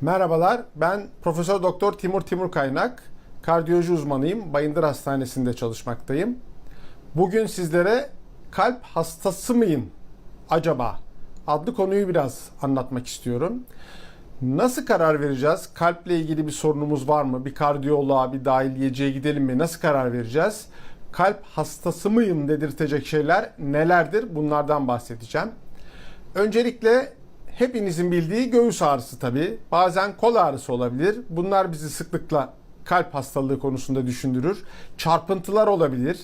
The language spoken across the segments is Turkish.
Merhabalar, ben Profesör Doktor Timur Timur Kaynak, kardiyoloji uzmanıyım. Bayındır Hastanesi'nde çalışmaktayım. Bugün sizlere kalp hastası mıyım acaba adlı konuyu biraz anlatmak istiyorum. Nasıl karar vereceğiz? Kalple ilgili bir sorunumuz var mı? Bir kardiyoloğa, bir dahiliyeciye gidelim mi? Nasıl karar vereceğiz? Kalp hastası mıyım dedirtecek şeyler nelerdir? Bunlardan bahsedeceğim. Öncelikle hepinizin bildiği göğüs ağrısı tabii. Bazen kol ağrısı olabilir. Bunlar bizi sıklıkla kalp hastalığı konusunda düşündürür. Çarpıntılar olabilir.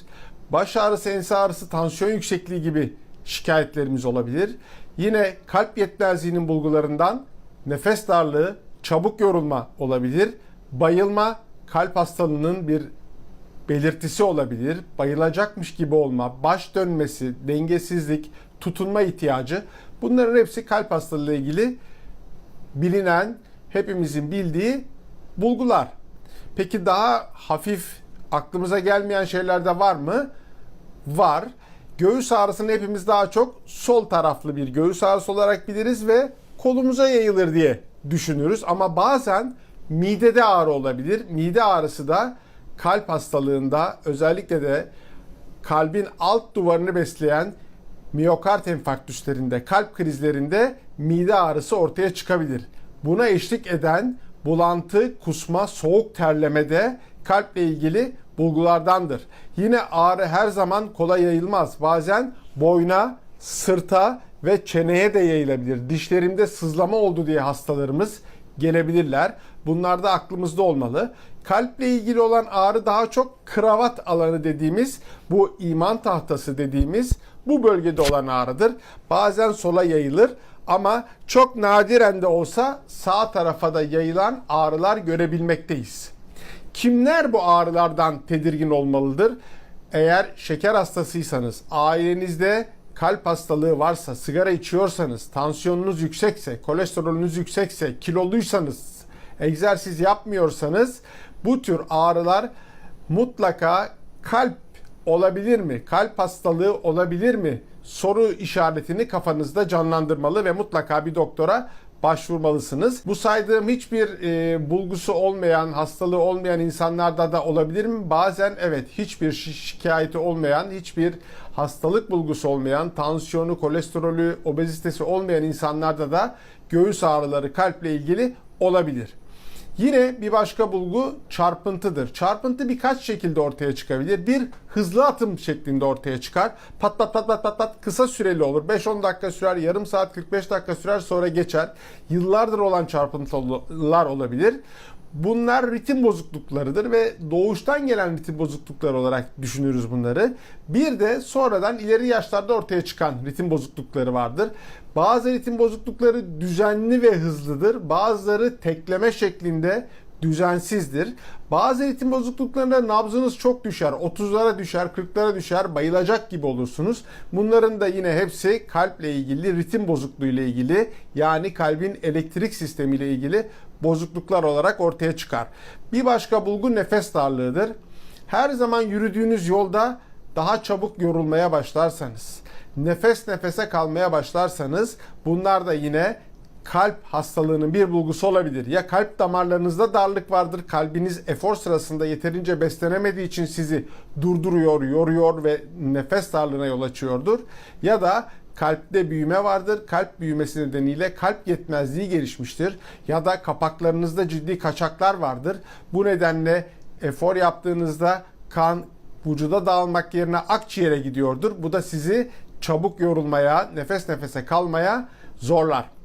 Baş ağrısı, ense ağrısı, tansiyon yüksekliği gibi şikayetlerimiz olabilir. Yine kalp yetmezliğinin bulgularından nefes darlığı, çabuk yorulma olabilir. Bayılma kalp hastalığının bir belirtisi olabilir. Bayılacakmış gibi olma, baş dönmesi, dengesizlik, tutunma ihtiyacı bunların hepsi kalp hastalığı ile ilgili bilinen, hepimizin bildiği bulgular. Peki daha hafif aklımıza gelmeyen şeyler de var mı? Var. Göğüs ağrısını hepimiz daha çok sol taraflı bir göğüs ağrısı olarak biliriz ve kolumuza yayılır diye düşünürüz. Ama bazen midede ağrı olabilir. Mide ağrısı da kalp hastalığında özellikle de kalbin alt duvarını besleyen miyokard enfarktüslerinde, kalp krizlerinde mide ağrısı ortaya çıkabilir. Buna eşlik eden bulantı, kusma, soğuk terlemede kalple ilgili bulgulardandır. Yine ağrı her zaman kola yayılmaz. Bazen boyna, sırta ve çeneye de yayılabilir. Dişlerimde sızlama oldu diye hastalarımız gelebilirler. Bunlar da aklımızda olmalı. Kalple ilgili olan ağrı daha çok kravat alanı dediğimiz bu iman tahtası dediğimiz bu bölgede olan ağrıdır. Bazen sola yayılır ama çok nadiren de olsa sağ tarafa da yayılan ağrılar görebilmekteyiz. Kimler bu ağrılardan tedirgin olmalıdır? Eğer şeker hastasıysanız, ailenizde kalp hastalığı varsa, sigara içiyorsanız, tansiyonunuz yüksekse, kolesterolünüz yüksekse, kiloluysanız, egzersiz yapmıyorsanız bu tür ağrılar mutlaka kalp olabilir mi? Kalp hastalığı olabilir mi? Soru işaretini kafanızda canlandırmalı ve mutlaka bir doktora başvurmalısınız. Bu saydığım hiçbir e, bulgusu olmayan, hastalığı olmayan insanlarda da olabilir mi? Bazen evet hiçbir şi- şikayeti olmayan, hiçbir hastalık bulgusu olmayan, tansiyonu, kolesterolü, obezitesi olmayan insanlarda da göğüs ağrıları kalple ilgili olabilir. Yine bir başka bulgu çarpıntıdır. Çarpıntı birkaç şekilde ortaya çıkabilir. Bir hızlı atım şeklinde ortaya çıkar. Pat pat pat pat pat pat kısa süreli olur. 5-10 dakika sürer, yarım saat 45 dakika sürer sonra geçer. Yıllardır olan çarpıntılar olabilir. Bunlar ritim bozukluklarıdır ve doğuştan gelen ritim bozuklukları olarak düşünürüz bunları. Bir de sonradan ileri yaşlarda ortaya çıkan ritim bozuklukları vardır. Bazı ritim bozuklukları düzenli ve hızlıdır. Bazıları tekleme şeklinde düzensizdir. Bazı ritim bozukluklarında nabzınız çok düşer. 30'lara düşer, 40'lara düşer, bayılacak gibi olursunuz. Bunların da yine hepsi kalple ilgili, ritim bozukluğu ile ilgili yani kalbin elektrik sistemi ile ilgili bozukluklar olarak ortaya çıkar. Bir başka bulgu nefes darlığıdır. Her zaman yürüdüğünüz yolda daha çabuk yorulmaya başlarsanız, nefes nefese kalmaya başlarsanız bunlar da yine kalp hastalığının bir bulgusu olabilir. Ya kalp damarlarınızda darlık vardır. Kalbiniz efor sırasında yeterince beslenemediği için sizi durduruyor, yoruyor ve nefes darlığına yol açıyordur. Ya da kalpte büyüme vardır. Kalp büyümesi nedeniyle kalp yetmezliği gelişmiştir. Ya da kapaklarınızda ciddi kaçaklar vardır. Bu nedenle efor yaptığınızda kan vücuda dağılmak yerine akciğere gidiyordur. Bu da sizi çabuk yorulmaya, nefes nefese kalmaya zorlar.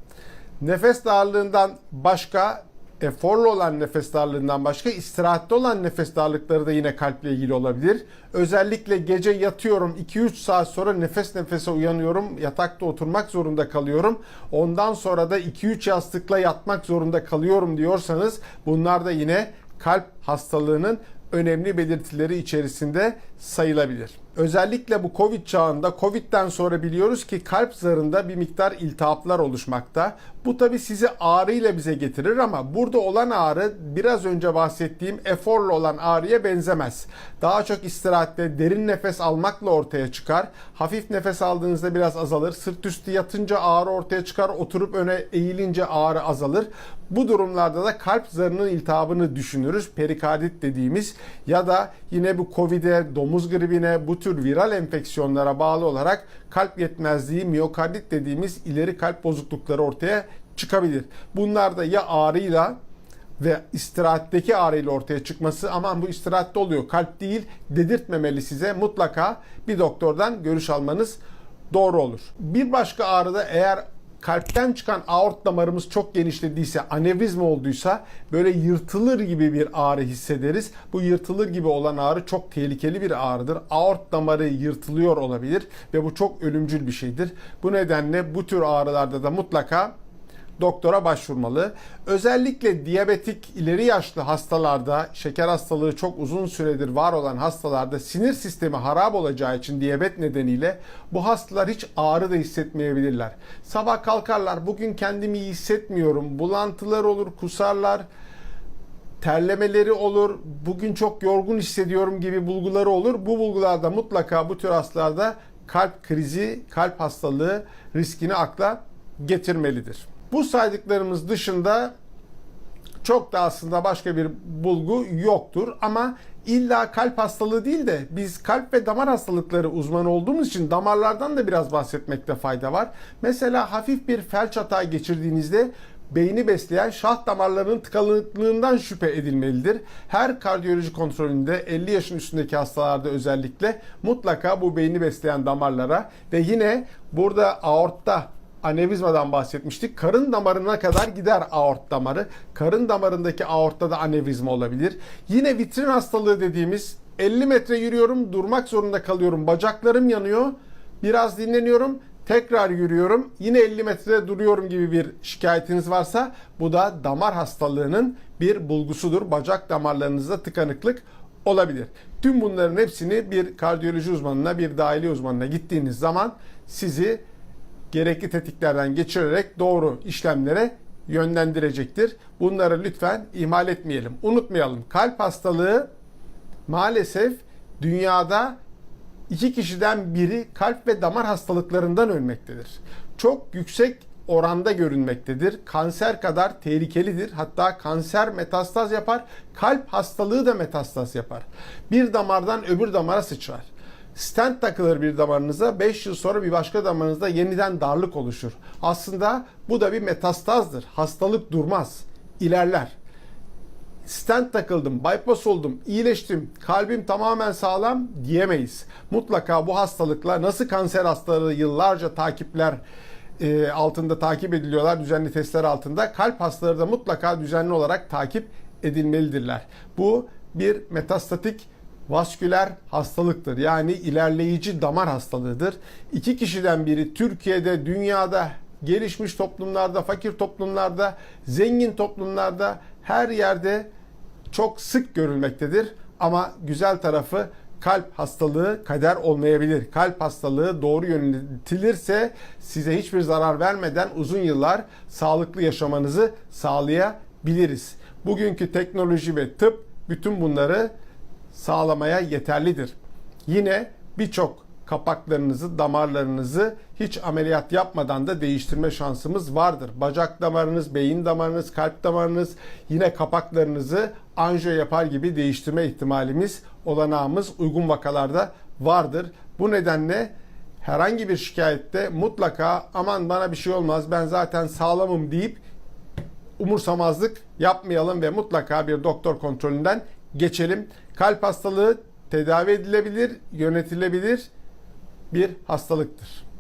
Nefes darlığından başka, eforlu olan nefes darlığından başka istirahatte olan nefes darlıkları da yine kalple ilgili olabilir. Özellikle gece yatıyorum 2-3 saat sonra nefes nefese uyanıyorum. Yatakta oturmak zorunda kalıyorum. Ondan sonra da 2-3 yastıkla yatmak zorunda kalıyorum diyorsanız bunlar da yine kalp hastalığının önemli belirtileri içerisinde sayılabilir. Özellikle bu Covid çağında Covid'den sonra biliyoruz ki kalp zarında bir miktar iltihaplar oluşmakta. Bu tabi sizi ağrıyla bize getirir ama burada olan ağrı biraz önce bahsettiğim eforla olan ağrıya benzemez. Daha çok istirahatte derin nefes almakla ortaya çıkar. Hafif nefes aldığınızda biraz azalır. Sırt üstü yatınca ağrı ortaya çıkar. Oturup öne eğilince ağrı azalır. Bu durumlarda da kalp zarının iltihabını düşünürüz. Perikardit dediğimiz ya da yine bu Covid'e, domuz gribine, bu tür viral enfeksiyonlara bağlı olarak kalp yetmezliği, miyokardit dediğimiz ileri kalp bozuklukları ortaya çıkabilir. Bunlar da ya ağrıyla ve istirahatteki ağrıyla ortaya çıkması aman bu istirahatte oluyor kalp değil dedirtmemeli size mutlaka bir doktordan görüş almanız doğru olur. Bir başka ağrıda eğer kalpten çıkan aort damarımız çok genişlediyse, anevrizma olduysa böyle yırtılır gibi bir ağrı hissederiz. Bu yırtılır gibi olan ağrı çok tehlikeli bir ağrıdır. Aort damarı yırtılıyor olabilir ve bu çok ölümcül bir şeydir. Bu nedenle bu tür ağrılarda da mutlaka doktora başvurmalı. Özellikle diyabetik ileri yaşlı hastalarda, şeker hastalığı çok uzun süredir var olan hastalarda sinir sistemi harap olacağı için diyabet nedeniyle bu hastalar hiç ağrı da hissetmeyebilirler. Sabah kalkarlar, bugün kendimi iyi hissetmiyorum, bulantılar olur, kusarlar, terlemeleri olur, bugün çok yorgun hissediyorum gibi bulguları olur. Bu bulgularda mutlaka bu tür hastalarda kalp krizi, kalp hastalığı riskini akla getirmelidir. Bu saydıklarımız dışında çok da aslında başka bir bulgu yoktur ama illa kalp hastalığı değil de biz kalp ve damar hastalıkları uzmanı olduğumuz için damarlardan da biraz bahsetmekte fayda var. Mesela hafif bir felç hata geçirdiğinizde beyni besleyen şah damarlarının tıkanıklığından şüphe edilmelidir. Her kardiyoloji kontrolünde 50 yaşın üstündeki hastalarda özellikle mutlaka bu beyni besleyen damarlara ve yine burada aortta anevrizmadan bahsetmiştik. Karın damarına kadar gider aort damarı. Karın damarındaki aortta da anevrizma olabilir. Yine vitrin hastalığı dediğimiz 50 metre yürüyorum, durmak zorunda kalıyorum. Bacaklarım yanıyor. Biraz dinleniyorum. Tekrar yürüyorum. Yine 50 metrede duruyorum gibi bir şikayetiniz varsa bu da damar hastalığının bir bulgusudur. Bacak damarlarınızda tıkanıklık olabilir. Tüm bunların hepsini bir kardiyoloji uzmanına, bir dahili uzmanına gittiğiniz zaman sizi gerekli tetiklerden geçirerek doğru işlemlere yönlendirecektir. Bunları lütfen ihmal etmeyelim. Unutmayalım. Kalp hastalığı maalesef dünyada iki kişiden biri kalp ve damar hastalıklarından ölmektedir. Çok yüksek oranda görünmektedir. Kanser kadar tehlikelidir. Hatta kanser metastaz yapar. Kalp hastalığı da metastaz yapar. Bir damardan öbür damara sıçrar. Stent takılır bir damarınıza 5 yıl sonra bir başka damarınızda yeniden darlık oluşur. Aslında bu da bir metastazdır. Hastalık durmaz, ilerler. Stent takıldım, bypass oldum, iyileştim, kalbim tamamen sağlam diyemeyiz. Mutlaka bu hastalıkla nasıl kanser hastaları yıllarca takipler e, altında takip ediliyorlar düzenli testler altında. Kalp hastaları da mutlaka düzenli olarak takip edilmelidirler. Bu bir metastatik vasküler hastalıktır. Yani ilerleyici damar hastalığıdır. İki kişiden biri Türkiye'de, dünyada, gelişmiş toplumlarda, fakir toplumlarda, zengin toplumlarda her yerde çok sık görülmektedir. Ama güzel tarafı kalp hastalığı kader olmayabilir. Kalp hastalığı doğru yönetilirse size hiçbir zarar vermeden uzun yıllar sağlıklı yaşamanızı sağlayabiliriz. Bugünkü teknoloji ve tıp bütün bunları sağlamaya yeterlidir. Yine birçok kapaklarınızı, damarlarınızı hiç ameliyat yapmadan da değiştirme şansımız vardır. Bacak damarınız, beyin damarınız, kalp damarınız, yine kapaklarınızı anjiyo yapar gibi değiştirme ihtimalimiz, olanağımız uygun vakalarda vardır. Bu nedenle herhangi bir şikayette mutlaka aman bana bir şey olmaz ben zaten sağlamım deyip umursamazlık yapmayalım ve mutlaka bir doktor kontrolünden geçelim. Kalp hastalığı tedavi edilebilir, yönetilebilir bir hastalıktır.